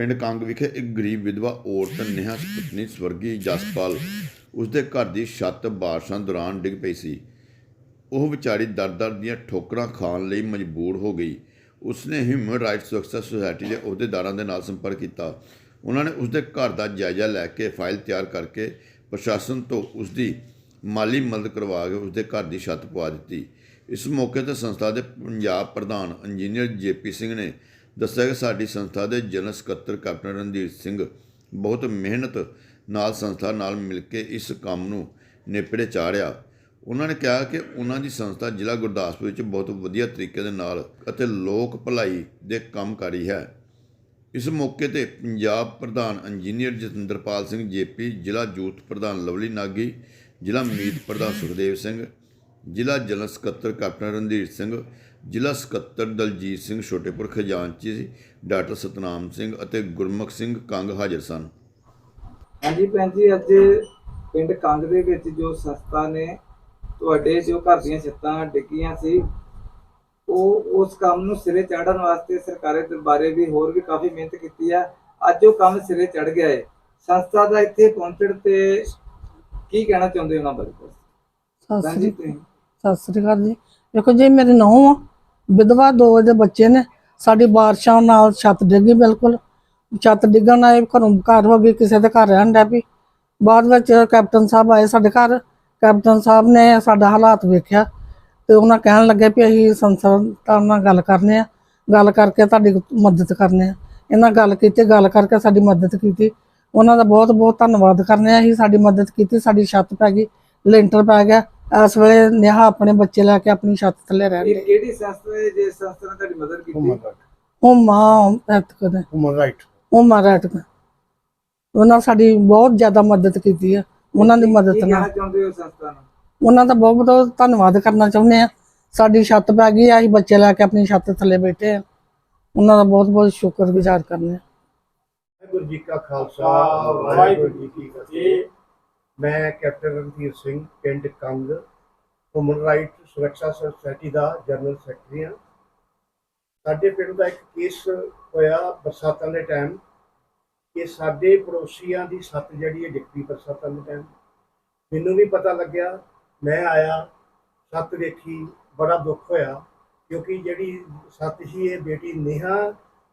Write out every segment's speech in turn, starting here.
ਪਿੰਡ ਕੰਗ ਵਿਖੇ ਇੱਕ ਗਰੀਬ ਵਿਧਵਾ ਔਰਤ ਨੇਹਾ ਪਤਨੀ ਸਵਰਗੀ ਜਸਪਾਲ ਉਸਦੇ ਘਰ ਦੀ ਛੱਤ ਬਾਰਿਸ਼ਾਂ ਦੌਰਾਨ ਡਿੱਗ ਪਈ ਸੀ। ਉਹ ਵਿਚਾਰੀ ਦਰ-ਦਰ ਦੀਆਂ ਠੋਕਰਾਂ ਖਾਣ ਲਈ ਮਜਬੂਰ ਹੋ ਗਈ। ਉਸਨੇ ਹਿਊਮਨ ਰਾਈਟਸ ਸੁਰੱਖਿਆ ਸੁਸਾਇਟੀ ਦੇ ਅਹੁਦੇਦਾਰਾਂ ਦੇ ਨਾਲ ਸੰਪਰਕ ਕੀਤਾ। ਉਹਨਾਂ ਨੇ ਉਸਦੇ ਘਰ ਦਾ ਜਾਇਜ਼ਾ ਲੈ ਕੇ ਫਾਈਲ ਤਿਆਰ ਕਰਕੇ ਪ੍ਰਸ਼ਾਸਨ ਤੋਂ ਉਸਦੀ ਮਾਲੀ ਮਦਦ ਕਰਵਾ ਕੇ ਉਸਦੇ ਘਰ ਦੀ ਛੱਤ ਪਵਾ ਦਿੱਤੀ। ਇਸ ਮੌਕੇ ਤੇ ਸੰਸਥਾ ਦੇ ਪੰਜਾਬ ਪ੍ਰਧਾਨ ਇੰਜੀਨੀਅਰ ਜੇਪੀ ਸਿੰਘ ਨੇ ਦੱਸਿਆ ਕਿ ਸਾਡੀ ਸੰਸਥਾ ਦੇ ਜਨਰਲ ਸਕੱਤਰ ਕੈਪਟਨ ਰਣਧੀਰ ਸਿੰਘ ਬਹੁਤ ਮਿਹਨਤ ਨਾਲ ਸੰਸਥਾ ਨਾਲ ਮਿਲ ਕੇ ਇਸ ਕੰਮ ਨੂੰ ਨੇਪਰੇ ਚਾੜਿਆ। ਉਹਨਾਂ ਨੇ ਕਿਹਾ ਕਿ ਉਹਨਾਂ ਦੀ ਸੰਸਥਾ ਜ਼ਿਲ੍ਹਾ ਗੁਰਦਾਸਪੁਰ ਵਿੱਚ ਬਹੁਤ ਵਧੀਆ ਤਰੀਕੇ ਦੇ ਨਾਲ ਅਤੇ ਲੋਕ ਭਲਾਈ ਦੇ ਕੰਮ ਕਰ ਰਹੀ ਹੈ। ਇਸ ਮੌਕੇ ਤੇ ਪੰਜਾਬ ਪ੍ਰਧਾਨ ਇੰਜੀਨੀਅਰ ਜਤਿੰਦਰਪਾਲ ਸਿੰਘ ਜੇਪੀ, ਜ਼ਿਲ੍ਹਾ ਯੂਥ ਪ੍ਰਧਾਨ ਲਵਲੀ ਨਾਗੀ, ਜ਼ਿਲ੍ਹਾ ਮੀਤ ਪ੍ਰਧਾਨ ਸੁਖਦੇਵ ਸਿੰਘ, ਜ਼ਿਲ੍ਹਾ ਜਨਰਲ ਸਕੱਤਰ ਕੈਪਟਨ ਰਣਧੀਰ ਸਿੰਘ ਜ਼ਿਲ੍ਹਾ ਸਕੱਤਰ ਦਲਜੀਤ ਸਿੰਘ ਛੋਟੇਪੁਰ ਖਜ਼ਾਨਚੀ ਡਾਕਟਰ ਸਤਨਾਮ ਸਿੰਘ ਅਤੇ ਗੁਰਮੁਖ ਸਿੰਘ ਕੰਗ ਹਾਜ਼ਰ ਸਨ। ਹਾਂਜੀ ਭੈਣ ਜੀ ਅੱਜ ਪਿੰਡ ਕੰਗ ਦੇ ਵਿੱਚ ਜੋ ਸੰਸਥਾ ਨੇ ਤੁਹਾਡੇ ਜੋ ਘਰ ਦੀਆਂ ਛੱਤਾਂ ਡਿੱਗੀਆਂ ਸੀ ਉਹ ਉਸ ਕੰਮ ਨੂੰ ਸਿਰੇ ਚਾੜਨ ਵਾਸਤੇ ਸਰਕਾਰੀ ਦਰਬਾਰੇ ਵੀ ਹੋਰ ਵੀ ਕਾਫੀ ਮਿਹਨਤ ਕੀਤੀ ਆ। ਅੱਜ ਉਹ ਕੰਮ ਸਿਰੇ ਚੜ ਗਿਆ ਹੈ ਸੰਸਥਾ ਦਾ ਇੱਥੇ ਪਹੁੰਚਣ ਤੇ ਕੀ ਕਹਿਣਾ ਚਾਹੁੰਦੇ ਹੋ ਉਹਨਾਂ ਬਾਰੇ? ਸਤਿ ਸ੍ਰੀ ਅਕਾਲ ਜੀ। ਦੇਖੋ ਜੀ ਮੇਰੀ ਨੂੰਹ ਆ। ਵਿਧਵਾ ਦੋ ਵਜੇ ਬੱਚੇ ਨੇ, ਸਾਡੀ ਬਾਰਿਸ਼ਾਂ ਨਾਲ ਛੱਤ ਡਿੱਗੀ ਬਿਲਕੁਲ। ਛੱਤ ਡਿੱਗਣ ਨਾਲ ਇਹ ਘਰੋਂ ਘਰ ਹੋ ਗਈ, ਕਿਸੇ ਦੇ ਘਰ ਰਹਿਣ ਡਿਆ ਵੀ ਬਾਅਦ ਵਿੱਚ ਕੈਪਟਨ ਸਾਹਿਬ ਆਏ ਸਾਡੇ ਘਰ। ਕੈਪਟਨ ਸਾਹਿਬ ਨੇ ਸਾਡਾ ਹਾਲਾਤ ਵੇਖਿਆ ਤੇ ਉਹਨਾਂ ਕਹਿਣ ਲੱਗੇ ਵੀ ਅਸੀਂ ਸੰਸਦ ਨਾਲ ਗੱਲ ਕਰਨੇ ਆ। ਗੱਲ ਕਰਕੇ ਤੁਹਾਡੀ ਮਦਦ ਕਰਨੇ ਆ। ਇਹਨਾਂ ਗੱਲ ਕੀਤੀ, ਗੱਲ ਕਰਕੇ ਸਾਡੀ ਮਦਦ ਕੀਤੀ। ਉਹਨਾਂ ਦਾ ਬਹੁਤ ਬਹੁਤ ਧੰਨਵਾਦ ਕਰਨੇ ਆ। ਅਸੀਂ ਸਾਡੀ ਮਦਦ ਕੀਤੀ, ਸਾਡੀ ਛੱਤ ਪੈ ਗਈ, ਲੈਂਟਰ ਪੈ ਗਿਆ। ਇਸ ਵੇਲੇ ਨੇਹਾ ਆਪਣੇ ਬੱਚੇ ਲੈ ਕੇ ਆਪਣੀ ਛੱਤ ਥੱਲੇ ਰਹਿ ਇਹ ਰਹੀ ਕਿਹੜੀ ਸੰਸਥਾ ਹੈ ਜਿਸ ਸੰਸਥਾ ਨੇ ਤੁਹਾਡੀ ਮਦਦ ਕੀਤੀ? ਉਹ ਮਾਂ ਐਤਕ ਦੇ। human right ਉਹ ਮਾਰਾਟ ਉਹਨਾਂ ਸਾਡੀ ਬਹੁਤ ਜ਼ਿਆਦਾ ਮਦਦ ਕੀਤੀ ਹੈ ਉਹਨਾਂ ਦੀ ਮਦਦ ਨਾਲ ਕਹਿਣਾ ਚਾਹੁੰਦੇ ਹੋ ਸੰਸਥਾ ਨੂੰ? ਉਹਨਾਂ ਦਾ ਬਹੁਤ ਬਹੁਤ ਧੰਨਵਾਦ ਕਰਨਾ ਚਾਹੁੰਦੇ ਆ। ਸਾਡੀ ਛੱਤ ਪੈ ਗਈ ਆ। ਅਸੀਂ ਬੱਚੇ ਲੈ ਕੇ ਆਪਣੀ ਛੱਤ ਥੱਲੇ ਬੈਠੇ ਆ। ਉਹਨਾਂ ਦਾ ਬਹੁਤ ਬਹੁਤ ਸ਼ੁਕਰਗੁਜ਼ਾਰ ਕਰਨੇ ਆ। ਵਾਹਿਗੁਰੂ ਜੀ ਕਾ ਖਾਲਸਾ ਵਾਹਿਗੁਰੂ ਜੀ ਕੀ ਫਤਿਹ। ਮੈਂ ਕੈਪਟਨ ਰਣਧੀਰ ਸਿੰਘ, ਪਿੰਡ ਕੰਗ ਹਿਊਮਨ ਰਾਈਟ ਸੁਰੱਖਿਆ ਸੁਸਾਇਟੀ ਦਾ ਜਨਰਲ ਸੈਕਟਰੀ ਹਾਂ। ਸਾਡੇ ਪਿੰਡ ਦਾ ਇੱਕ ਕੇਸ ਹੋਇਆ ਬਰਸਾਤਾਂ ਦੇ ਟਾਈਮ ਕਿ ਸਾਡੇ ਪੜੋਸੀਆਂ ਦੀ ਛੱਤ ਜਿਹੜੀ ਹੈ ਡਿੱਗਦੀ ਬਰਸਾਤਾਂ ਦੇ ਟਾਈਮ ਮੈਨੂੰ ਵੀ ਪਤਾ ਲੱਗਿਆ, ਮੈਂ ਆਇਆ ਛੱਤ ਵੇਖੀ ਬੜਾ ਦੁੱਖ ਹੋਇਆ, ਕਿਉਂਕਿ ਜਿਹੜੀ ਛੱਤ ਸੀ, ਇਹ ਬੇਟੀ ਨੇਹਾ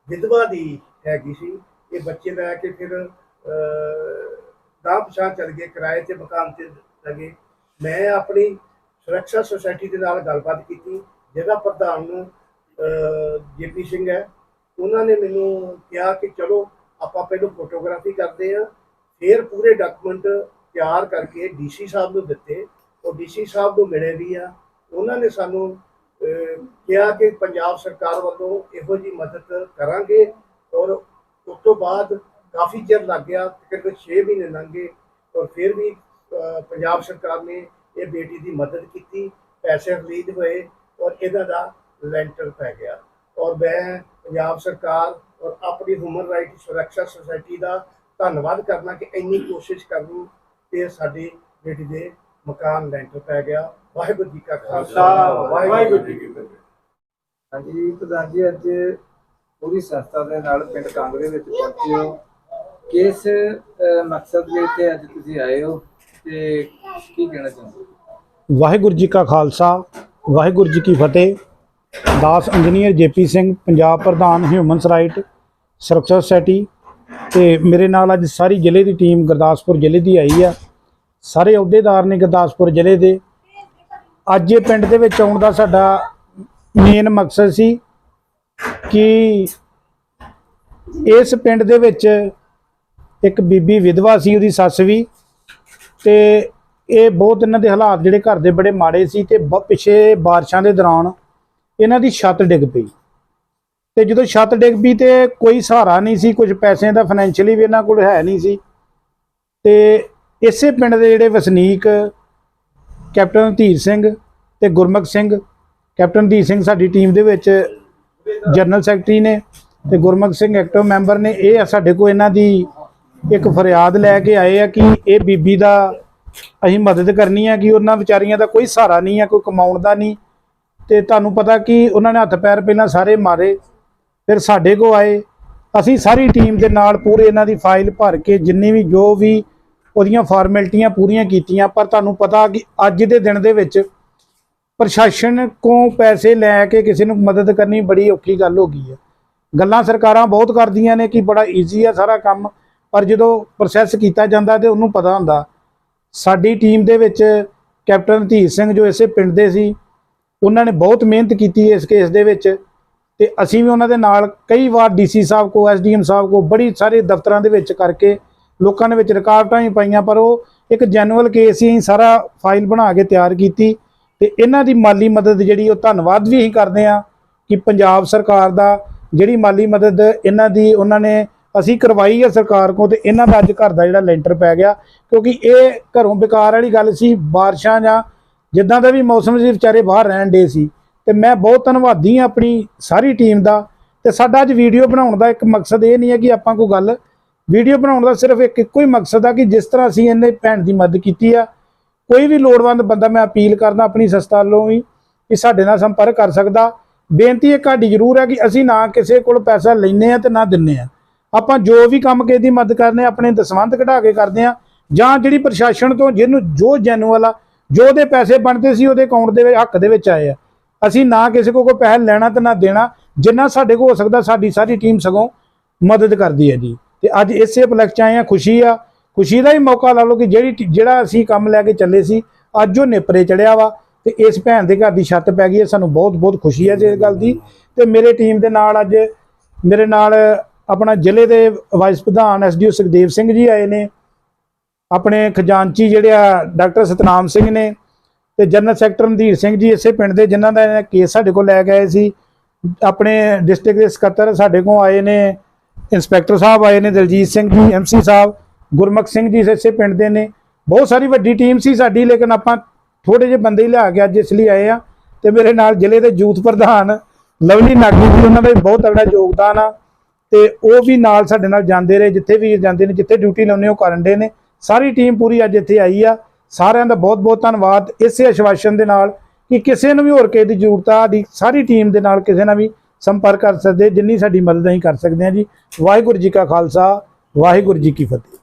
ਵਿਧਵਾ ਦੀ ਹੈਗੀ ਸੀ। ਇਹ ਬੱਚੇ ਲੈ ਕੇ ਫਿਰ ਗਾਂਹ ਪਛਾਣ ਚਲ ਗਏ, ਕਿਰਾਏ ਤੇ ਮਕਾਨ ਤੇ ਲਗੇ ਮੈਂ ਆਪਣੀ ਸੁਰੱਖਿਆ ਸੁਸਾਇਟੀ ਦੇ ਨਾਲ ਗੱਲਬਾਤ ਕੀਤੀ। ਜਿਹਦਾ ਪ੍ਰਧਾਨ ਨੂੰ ਜੇਪੀ ਸਿੰਘ ਹੈ। ਉਹਨਾਂ ਨੇ ਮੈਨੂੰ ਕਿਹਾ ਕਿ ਚਲੋ, ਆਪਾਂ ਪਹਿਲਾਂ ਫੋਟੋਗ੍ਰਾਫੀ ਕਰਦੇ ਆ ਫਿਰ ਪੂਰੇ ਡਾਕੂਮੈਂਟ ਤਿਆਰ ਕਰਕੇ ਡੀਸੀ ਸਾਹਿਬ ਨੂੰ ਦਿੱਤੇ। ਉਹ ਡੀਸੀ ਸਾਹਿਬ ਨੂੰ ਮਿਲੇ ਵੀ ਆ। ਉਹਨਾਂ ਨੇ ਸਾਨੂੰ ਕਿਹਾ ਕਿ ਪੰਜਾਬ ਸਰਕਾਰ ਵੱਲੋਂ ਇਹੋ ਜੀ ਮਦਦ ਕਰਾਂਗੇ। ਔਰ ਉਸ ਤੋਂ ਬਾਅਦ ਕਾਫੀ ਚਿਰ ਲੱਗ ਗਿਆ ਤਕਰੀਬਨ 6 ਮਹੀਨੇ ਲੰਘੇ ਔਰ ਫਿਰ ਵੀ ਪੰਜਾਬ ਸਰਕਾਰ ਨੇ ਇਹ ਬੇਟੀ ਦੀ ਮਦਦ ਕੀਤੀ ਪੈਸੇ ਰਿਲੀਜ਼ ਹੋਏ ਔਰ ਇਹਦਾ ਦਾ ਲੈਂਟਰ ਪੈ ਗਿਆ। ਔਰ ਮੈਂ ਪੰਜਾਬ ਸਰਕਾਰ ਔਰ ਆਪਣੀ ਹਿਊਮਨ ਰਾਈਟ ਸੁਰੱਖਿਆ ਸੁਸਾਇਟੀ ਦਾ ਧੰਨਵਾਦ ਕਰਨਾ ਕਿ ਇੰਨੀ ਕੋਸ਼ਿਸ਼ ਕਰਨੀ ਤੇ ਸਾਡੀ ਬੇਟੀ ਦੇ ਮਕਾਨ ਲੈਂਟਰ ਪੈ ਗਿਆ। ਵਾਹਿਗੁਰੂ ਜੀ ਕਾ ਖਾਲਸਾ। ਵਾਹਿਗੁਰੂ ਜੀ ਕੀ ਫਤਿਹ। ਹਾਂਜੀ ਪ੍ਰਧਾਨ ਜੀ ਅੱਜ ਪੂਰੀ ਸੰਸਥਾ ਦੇ ਨਾਲ ਪਿੰਡ ਕੰਗ ਦੇ ਵਿੱਚ ਪਹੁੰਚੇ ਹੋ। ਕਿਸ ਮਕਸਦ ਦੇ ਤੇ ਅੱਜ ਤੁਸੀਂ ਆਏ ਹੋ ਤੇ ਕੀ ਕਹਿਣਾ ਚਾਹੁੰਦੇ ਹੋ? ਵਾਹਿਗੁਰੂ ਜੀ ਕਾ ਖਾਲਸਾ, ਵਾਹਿਗੁਰੂ ਜੀ ਕੀ ਫਤਿਹ। ਦਾਸ ਇੰਜੀਨੀਅਰ ਜੇਪੀ ਸਿੰਘ, ਪੰਜਾਬ ਪ੍ਰਧਾਨ ਹਿਊਮਨਸ ਰਾਈਟ ਸੁਰੱਖਿਆ ਸੁਸਾਇਟੀ ਤੇ ਮੇਰੇ ਨਾਲ ਅੱਜ ਸਾਰੀ ਜ਼ਿਲ੍ਹੇ ਦੀ ਟੀਮ ਗੁਰਦਾਸਪੁਰ ਜ਼ਿਲ੍ਹੇ ਦੀ ਆਈ ਆ। ਸਾਰੇ ਅਹੁਦੇਦਾਰ ਨੇ ਗੁਰਦਾਸਪੁਰ ਜ਼ਿਲ੍ਹੇ ਦੇ। ਅੱਜ ਇਹ ਪਿੰਡ ਦੇ ਵਿੱਚ ਆਉਣ ਦਾ ਸਾਡਾ ਮੇਨ ਮਕਸਦ ਸੀ ਕਿ ਇਸ ਪਿੰਡ ਦੇ ਵਿੱਚ ਇੱਕ ਬੀਬੀ ਵਿਧਵਾ ਸੀ, ਉਹਦੀ ਸੱਸ ਵੀ। ਤੇ ਇਹ ਬਹੁਤ ਇਹਨਾਂ ਦੇ ਹਾਲਾਤ ਜਿਹੜੇ ਘਰ ਦੇ ਬੜੇ ਮਾੜੇ ਸੀ ਤੇ ਬ- ਪਿਛੇ ਬਾਰਿਸ਼ਾਂ ਦੇ ਦੌਰਾਨ ਇਹਨਾਂ ਦੀ ਛੱਤ ਡਿੱਗ ਪਈ। ਤੇ ਜਦੋਂ ਛੱਤ ਡਿੱਗ ਪਈ ਤੇ ਕੋਈ ਸਹਾਰਾ ਨਹੀਂ ਸੀ, ਕੁਝ ਪੈਸਿਆਂ ਦਾ ਫਾਈਨੈਂਸ਼ੀਅਲੀ ਵੀ ਇਹਨਾਂ ਕੋਲ ਹੈ ਨਹੀਂ ਸੀ। ਤੇ ਇਸੇ ਪਿੰਡ ਦੇ ਜਿਹੜੇ ਵਸਨੀਕ ਕੈਪਟਨ ਧੀਰ ਸਿੰਘ ਤੇ ਗੁਰਮੁਖ ਸਿੰਘ, ਕੈਪਟਨ ਧੀਰ ਸਿੰਘ ਸਾਡੀ ਟੀਮ ਦੇ ਵਿੱਚ ਜਨਰਲ ਸੈਕਟਰੀ ਨੇ ਤੇ ਗੁਰਮੁਖ ਸਿੰਘ ਐਕਟਿਵ ਮੈਂਬਰ ਨੇ, ਇਹ ਸਾਡੇ ਕੋਲ ਇਹਨਾਂ ਦੀ ਇੱਕ ਫਰਿਆਦ ਲੈ ਕੇ ਆਏ ਆ ਕਿ ਇਹ ਬੀਬੀ ਦਾ ਅਸੀਂ ਮਦਦ ਕਰਨੀ ਹੈ ਕਿ ਉਹਨਾਂ ਵਿਚਾਰੀਆਂ ਦਾ ਕੋਈ ਸਹਾਰਾ ਨਹੀਂ ਹੈ ਕੋਈ ਕਮਾਉਣ ਦਾ ਨਹੀਂ। ਤੇ ਤੁਹਾਨੂੰ ਪਤਾ ਕਿ ਉਹਨਾਂ ਨੇ ਹੱਥ ਪੈਰ ਪਹਿਲਾਂ ਸਾਰੇ ਮਾਰੇ, ਫਿਰ ਸਾਡੇ ਕੋ ਆਏ। ਅਸੀਂ ਸਾਰੀ ਟੀਮ ਦੇ ਨਾਲ ਪੂਰੇ ਇਹਨਾਂ ਦੀ ਫਾਈਲ ਭਰ ਕੇ ਜਿੰਨੀ ਵੀ ਜੋ ਵੀ ਉਹਦੀਆਂ ਫਾਰਮੈਲਿਟੀਆਂ ਪੂਰੀਆਂ ਕੀਤੀਆਂ, ਪਰ ਤੁਹਾਨੂੰ ਪਤਾ ਕਿ ਅੱਜ ਦੇ ਦਿਨ ਦੇ ਵਿੱਚ ਪ੍ਰਸ਼ਾਸਨ ਕੋਲ ਪੈਸੇ ਲੈ ਕੇ ਕਿਸੇ ਨੂੰ ਮਦਦ ਕਰਨੀ ਬੜੀ ਔਖੀ ਗੱਲ ਹੋ ਗਈ ਹੈ। ਗੱਲਾਂ ਸਰਕਾਰਾਂ ਬਹੁਤ ਕਰਦੀਆਂ ਨੇ ਕਿ ਬੜਾ ਈਜ਼ੀ ਆ ਸਾਰਾ ਕੰਮ। ਪਰ ਜਦੋਂ ਪ੍ਰੋਸੈਸ ਕੀਤਾ ਜਾਂਦਾ ਤੇ ਉਹਨੂੰ ਪਤਾ ਹੁੰਦਾ, ਸਾਡੀ ਟੀਮ ਦੇ ਵਿੱਚ ਕੈਪਟਨ ਧੀਰ ਸਿੰਘ ਜੋ ਇਸੇ ਪਿੰਡ ਦੇ ਸੀ, ਉਹਨਾਂ ਨੇ ਬਹੁਤ ਮਿਹਨਤ ਕੀਤੀ ਇਸ ਕੇਸ ਦੇ ਵਿੱਚ ਤੇ ਅਸੀਂ ਵੀ ਉਹਨਾਂ ਦੇ ਨਾਲ ਕਈ ਵਾਰ ਡੀਸੀ ਸਾਹਿਬ ਕੋ ਐਸਡੀਐਮ ਸਾਹਿਬ ਕੋ, ਬੜੀ ਸਾਰੇ ਦਫ਼ਤਰਾਂ ਦੇ ਵਿੱਚ ਕਰਕੇ ਲੋਕਾਂ ਦੇ ਵਿੱਚ ਰੁਕਾਵਟਾਂ ਵੀ ਪਾਈਆਂ, ਪਰ ਉਹ ਇੱਕ ਜੈਨੂਅਲ ਕੇਸ ਹੀ ਅਸੀਂ ਸਾਰਾ ਫਾਈਲ ਬਣਾ ਕੇ ਤਿਆਰ ਕੀਤੀ ਤੇ ਇਹਨਾਂ ਦੀ ਮਾਲੀ ਮਦਦ ਜਿਹੜੀ ਉਹ ਧੰਨਵਾਦ ਵੀ ਅਸੀਂ ਕਰਦੇ ਆ ਕਿ ਪੰਜਾਬ ਸਰਕਾਰ ਦਾ ਜਿਹੜੀ ਮਾਲੀ ਮਦਦ ਇਹਨਾਂ ਦੀ, ਉਹਨਾਂ ਨੇ ਅਸੀਂ ਕਰਵਾਈ ਹੈ ਸਰਕਾਰ ਕੋ ਤੇ ਇਹਨਾਂ ਦਾ ਅੱਜ ਘਰ ਦਾ ਜਿਹੜਾ ਲੈਂਟਰ ਪੈ ਗਿਆ, ਕਿਉਂਕਿ ਇਹ ਘਰੋਂ ਬੇਕਾਰ ਵਾਲੀ ਗੱਲ ਸੀ, ਬਾਰਿਸ਼ਾਂ ਜਾਂ ਜਿੱਦਾਂ ਦਾ ਵੀ ਮੌਸਮ ਸੀ, ਵਿਚਾਰੇ ਬਾਹਰ ਰਹਿਣ ਦੇ ਸੀ। ਤੇ ਮੈਂ ਬਹੁਤ ਧੰਨਵਾਦੀ ਹਾਂ ਆਪਣੀ ਸਾਰੀ ਟੀਮ ਦਾ। ਤੇ ਸਾਡਾ ਅੱਜ ਵੀਡੀਓ ਬਣਾਉਣ ਦਾ ਇੱਕ ਮਕਸਦ ਇਹ ਨਹੀਂ ਹੈ ਕਿ ਆਪਾਂ ਕੋਈ ਗੱਲ, ਵੀਡੀਓ ਬਣਾਉਣ ਦਾ ਸਿਰਫ ਇੱਕ ਇੱਕੋ ਹੀ ਮਕਸਦ ਆ ਕਿ ਜਿਸ ਤਰ੍ਹਾਂ ਅਸੀਂ ਇਹਨੇ ਭੈਣ ਦੀ ਮਦਦ ਕੀਤੀ ਆ, ਕੋਈ ਵੀ ਲੋੜਵੰਦ ਬੰਦਾ ਮੈਂ ਅਪੀਲ ਕਰਦਾ ਆਪਣੀ ਸੰਸਥਾ ਵੱਲੋਂ ਵੀ ਕਿ ਸਾਡੇ ਨਾਲ ਸੰਪਰਕ ਕਰ ਸਕਦਾ। ਬੇਨਤੀ ਇਹ ਸਾਡੀ ਜ਼ਰੂਰ ਹੈ ਕਿ ਅਸੀਂ ਨਾ ਕਿਸੇ ਕੋਲ ਪੈਸਾ ਲੈਨੇ ਆ ਤੇ ਨਾ ਦਿੰਨੇ ਆ ਆਪਾਂ ਜੋ ਵੀ ਕੰਮ ਕਿਸੇ ਦੀ ਮਦਦ ਕਰਨੇ ਆ, ਆਪਣੇ ਦਸਵੰਧ ਘਟਾ ਕੇ ਕਰਦੇ ਆ ਜਾਂ ਜਿਹੜੀ ਪ੍ਰਸ਼ਾਸਨ ਤੋਂ ਜਿਹਨੂੰ ਜੋ ਜੈਨੂਅਲ ਆ ਜੋ ਉਹਦੇ ਪੈਸੇ ਬਣਦੇ ਸੀ ਉਹਦੇ ਅਕਾਊਂਟ ਦੇ ਵਿੱਚ ਹੱਕ ਦੇ ਵਿੱਚ ਆਏ ਆ। ਅਸੀਂ ਨਾ ਕਿਸੇ ਕੋਲ ਕੋਈ ਪੈਸਾ ਲੈਣਾ ਤੇ ਨਾ ਦੇਣਾ ਜਿੰਨਾ ਸਾਡੇ ਕੋਲ ਹੋ ਸਕਦਾ ਸਾਡੀ ਸਾਰੀ ਟੀਮ ਸਗੋਂ ਮਦਦ ਕਰਦੀ ਹੈ ਜੀ। ਤੇ ਅੱਜ ਇਸੇ ਉਪਲਕਸ਼ 'ਚ ਆਏ ਆ ਖੁਸ਼ੀ ਆ। ਖੁਸ਼ੀ ਦਾ ਹੀ ਮੌਕਾ ਲਾ ਲਓ ਕਿ ਜਿਹੜੀ ਜਿਹੜਾ ਅਸੀਂ ਕੰਮ ਲੈ ਕੇ ਚੱਲੇ ਸੀ ਅੱਜ ਉਹ ਨੇਪਰੇ ਚੜਿਆ ਵਾ। ਤੇ ਇਸ ਭੈਣ ਦੇ ਘਰ ਦੀ ਛੱਤ ਪੈ ਗਈ ਹੈ ਸਾਨੂੰ ਬਹੁਤ ਬਹੁਤ ਖੁਸ਼ੀ ਹੈ ਇਸ ਗੱਲ ਦੀ। ਤੇ ਮੇਰੇ ਟੀਮ ਦੇ ਨਾਲ ਅੱਜ ਮੇਰੇ ਨਾਲ ਆਪਣਾ ਜ਼ਿਲ੍ਹੇ ਦੇ ਵਾਈਸ ਪ੍ਰਧਾਨ ਐਸਡੀਓ ਸੁਖਦੇਵ ਸਿੰਘ ਜੀ ਆਏ ਨੇ। ਆਪਣੇ ਖਜ਼ਾਨਚੀ ਜਿਹੜੇ ਆ ਡਾਕਟਰ ਸਤਨਾਮ ਸਿੰਘ ਨੇ ਤੇ ਜਨਰਲ ਸੈਕਟਰ ਰਣਧੀਰ ਸਿੰਘ ਜੀ ਇਸੇ ਪਿੰਡ ਦੇ ਜਿਨ੍ਹਾਂ ਦਾ ਇਹ ਕੇਸ ਸਾਡੇ ਕੋਲ ਲੈ ਗਏ ਸੀ। ਆਪਣੇ ਡਿਸਟ੍ਰਿਕਟ ਦੇ ਸਕੱਤਰ ਸਾਡੇ ਕੋਲ ਆਏ ਨੇ, ਇੰਸਪੈਕਟਰ ਸਾਹਿਬ ਆਏ ਨੇ, ਦਲਜੀਤ ਸਿੰਘ ਜੀ ਐਮਸੀ ਸਾਹਿਬ, ਗੁਰਮੁਖ ਸਿੰਘ ਜੀ ਇਸੇ ਪਿੰਡ ਦੇ ਨੇ। ਬਹੁਤ ਸਾਰੀ ਵੱਡੀ ਟੀਮ ਸੀ ਸਾਡੀ, ਲੇਕਿਨ ਆਪਾਂ ਥੋੜੇ ਜਿਹੇ ਬੰਦੇ ਹੀ ਲਿਆ ਕੇ ਅੱਜ ਇਸ ਲਈ ਆਏ ਆ। ਤੇ ਮੇਰੇ ਨਾਲ ਜ਼ਿਲ੍ਹੇ ਦੇ ਯੂਥ ਪ੍ਰਧਾਨ ਲਵਲੀ ਨਾਗੀ ਜੀ, ਉਹਨਾਂ ਦਾ ਵੀ ਬਹੁਤ ਤਗੜਾ ਯੋਗਦਾਨ ਆ। ਤੇ ਉਹ ਵੀ ਨਾਲ ਸਾਡੇ ਨਾਲ ਜਾਂਦੇ ਰਹੇ, ਜਿੱਥੇ ਵੀ ਜਾਂਦੇ ਨੇ, ਜਿੱਥੇ ਡਿਊਟੀ ਲਾਉਂਦੇ ਉਹ ਕਰਨ ਦੇ ਨੇ। ਸਾਰੀ ਟੀਮ ਪੂਰੀ ਅੱਜ ਇੱਥੇ ਆਈ ਆ। ਸਾਰਿਆਂ ਦਾ ਬਹੁਤ ਬਹੁਤ ਧੰਨਵਾਦ ਇਸੇ ਆਸ਼ਵਾਸਨ ਦੇ ਨਾਲ ਕਿ ਕਿਸੇ ਨੂੰ ਵੀ ਹੋਰ ਕਿਸੇ ਦੀ ਜ਼ਰੂਰਤ ਆ ਦੀ ਸਾਰੀ ਟੀਮ ਦੇ ਨਾਲ ਕਿਸੇ ਨਾਲ ਵੀ ਸੰਪਰਕ ਕਰ ਸਕਦੇ, ਜਿੰਨੀ ਸਾਡੀ ਮਦਦ ਅਸੀਂ ਕਰ ਸਕਦੇ ਹਾਂ ਜੀ। ਵਾਹਿਗੁਰੂ ਜੀ ਕਾ ਖਾਲਸਾ, ਵਾਹਿਗੁਰੂ ਜੀ ਕੀ ਫਤਿਹ।